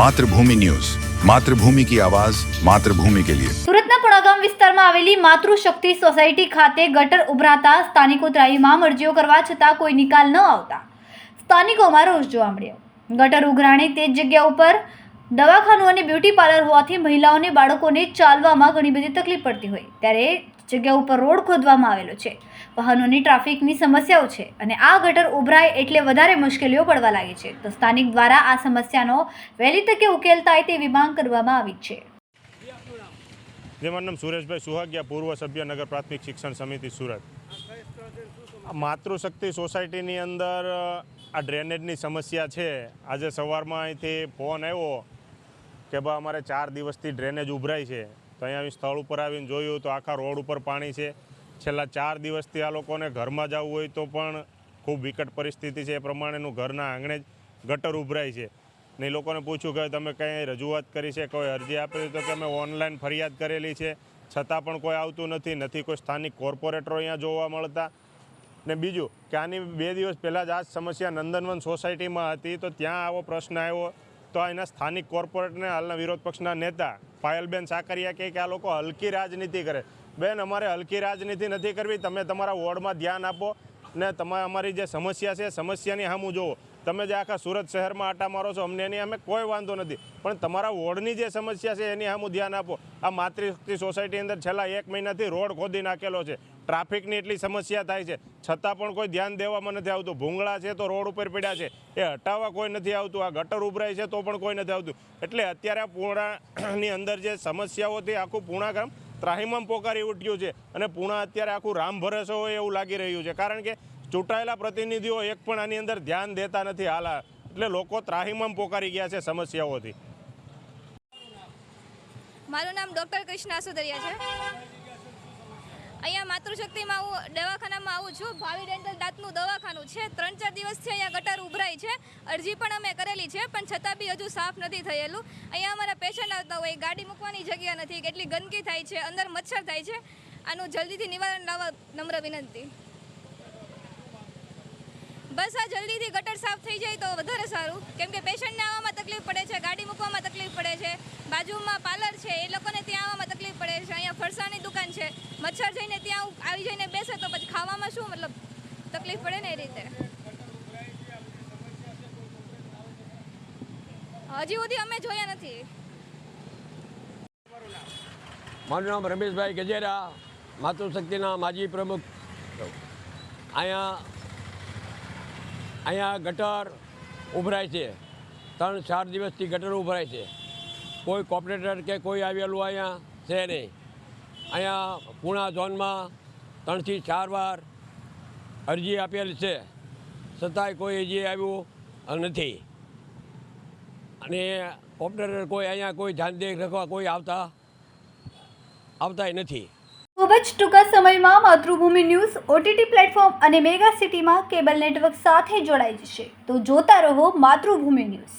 Mathrubhumi news. Mathrubhumi કી આવાજ, માતૃભૂમિ કે લિયે. સુરતના પડાગામ વિસ્તારમાં આવેલી માતૃશક્તિ સોસાયટી ખાતે ગટર ઉભરાતા સ્થાનિકો ત્રાહીમામ મરજીઓ કરવા છતાં કોઈ નિકાલ ન આવતા. સ્થાનિકોમાં રોષ જોવા મળ્યો. ગટર ઉઘરાણી તે જગ્યા ઉપર દવાખાનું અને બ્યુટી પાર્લર હોવાથી મહિલાઓને બાળકોને ચાલવામાં ઘણી બધી તકલીફ પડતી હોય. ત્યારે જગ્યા ઉપર રોડ ખોદવામાં આવેલો છે. વાહનોની ટ્રાફિકની સમસ્યાઓ છે અને આ ગટર ઉભરાય એટલે વધારે મુશ્કેલીઓ પડવા લાગી છે. તો સ્થાનિક દ્વારા આ સમસ્યાનો વહેલી તકે ઉકેલ થાય તેવી માંગ કરવામાં આવી છે. જેમાં નામ સુરેશભાઈ સુહાગિયા, પૂર્વ સભ્ય, નગર પ્રાથમિક શિક્ષણ સમિતિ, સુરત. માતૃશક્તિ સોસાયટીની અંદર આ ડ્રેનેજની સમસ્યા છે. આજે સવારમાં અહીંથી ફોન આવ્યો. કે ભાઈ અમારે ચાર દિવસથી ડ્રેનેજ ઉભરાય છે. તો અહીંયા આવી સ્થળ ઉપર આવીને જોયું તો આખા રોડ ઉપર પાણી છે. છેલ્લા ચાર દિવસથી આ લોકોને ઘરમાં જવું હોય તો પણ ખૂબ વિકટ પરિસ્થિતિ છે. એ પ્રમાણેનું ઘરના આંગણે જ ગટર ઉભરાય છે. ને એ લોકોને પૂછ્યું કે તમે કંઈ રજૂઆત કરી છે? કોઈ અરજી આપી તો કે અમે ઓનલાઈન ફરિયાદ કરેલી છે. છતાં પણ કોઈ આવતું નથી. નથી કોઈ સ્થાનિક કોર્પોરેટરો અહીંયા જોવા મળતા. ને બીજું, કે આની બે દિવસ પહેલાં જ આ સમસ્યા નંદનવન સોસાયટીમાં હતી. તો ત્યાં આવો પ્રશ્ન આવ્યો તો એના સ્થાનિક કોર્પોરેટને હાલના વિરોધ પક્ષના નેતા પાયલબેન સાકરિયા કહે કે આ લોકો હલકી રાજનીતિ કરે. બેન, અમારે હલકી રાજનીતિ નથી કરવી. તમે તમારા વોર્ડમાં ધ્યાન આપો ને તમારે અમારી જે સમસ્યા છે સમસ્યાની સામું જુઓ તમે જે આખા સુરત શહેરમાં આટા મારો છો, અમને એની અમે કોઈ વાંધો નથી. પણ તમારા વોર્ડની જે સમસ્યા છે એની સામું ધ્યાન આપો. આ માતૃશક્તિ સોસાયટી અંદર છેલ્લા એક મહિનાથી રોડ ખોદી નાખેલો છે. ટ્રાફિકની એટલી સમસ્યા થાય છે. છતાં પણ કોઈ ધ્યાન દેવામાં નથી આવતું. ભૂંગળા છે તો રોડ ઉપર પડ્યા છે. એ હટાવવા કોઈ નથી આવતું. આ ગટર ઉભરાય છે તો પણ કોઈ નથી આવતું. એટલે અત્યારે પૂણાની અંદર જે સમસ્યાઓથી આખું પૂણા ગામ ત્રાહિમામ પોકારી ઉઠ્યું છે. અને પૂણા અત્યારે આખું રામ ભરસો હોય એવું લાગી રહ્યું છે. કારણ કે ચૂંટાયેલા પ્રતિનિધિઓ એક પણ આની અંદર ધ્યાન દેતા નથી હાલ. એટલે લોકો ત્રાહિમામ પોકારી ગયા છે સમસ્યાઓથી. મારું નામ ડૉક્ટર કૃષ્ણા સુદરિયા છે. અહીંયા માતૃશક્તિમાં હું દવાખાનામાં આવું છું. ભાવિ ડેન્ટલ દાંતનું દવાખાનું છે. ત્રણ ચાર દિવસથી અહીંયા ગટર ઉભરાય છે. અરજી પણ અમે કરેલી છે, પણ છતાં બી હજુ સાફ નથી થયેલું. અહીંયા અમારા પેશન્ટ આવતા હોય, ગાડી મૂકવાની જગ્યા નથી, કેટલી ગંદકી થાય છે, અંદર મચ્છર થાય છે. આનું જલ્દીથી નિવારણ લાવવા નમ્ર વિનંતી. બસ આ જલ્દીથી ગટર સાફ થઈ જાય તો વધારે સારું. કેમ કે પેશન્ટને આવવામાં તકલીફ પડે છે, ગાડી મૂકવામાં તકલીફ પડે છે. બાજુમાં પાર્લર છે, એ લોકોને ત્યાં આવવામાં તકલીફ પડે છે. અહીંયા ફરસાણની દુકાન છે. મચ્છર જઈને ત્યાં આવી જઈને બેસે તો પછી ખાવામાં શું મતલબ તકલીફ પડે ને એ રીતે? હજી સુધી અમે જોયા નથી. મારું નામ રમેશભાઈ ગજેરા માતૃશક્તિના માજી પ્રમુખ. અહીંયા અહીંયા ગટર ઉભરાય છે. ત્રણ, ચાર દિવસથી ગટર ઉભરાય છે. કોઈ કોપરેટર કે કોઈ આવેલું અહીંયા છે નહીં. અહીંયા પૂણા ઝોનમાં ત્રણથી ચાર વાર અરજી આપેલ છે. છતાંય કોઈ હજી આવ્યું નથી. અને ઓપરેટર કોઈ અહીંયા કોઈ ધ્યાન દેખ રાખવા કોઈ આવતા, આવતાય નથી. ખૂબ જ ટૂંકા સમયમાં માતૃભૂમિ ન્યૂઝ ઓટીટી પ્લેટફોર્મ અને મેગા સિટીમાં કેબલ નેટવર્ક સાથે જોડાઈ જશે. તો જોતા રહો માતૃભૂમિ ન્યૂઝ.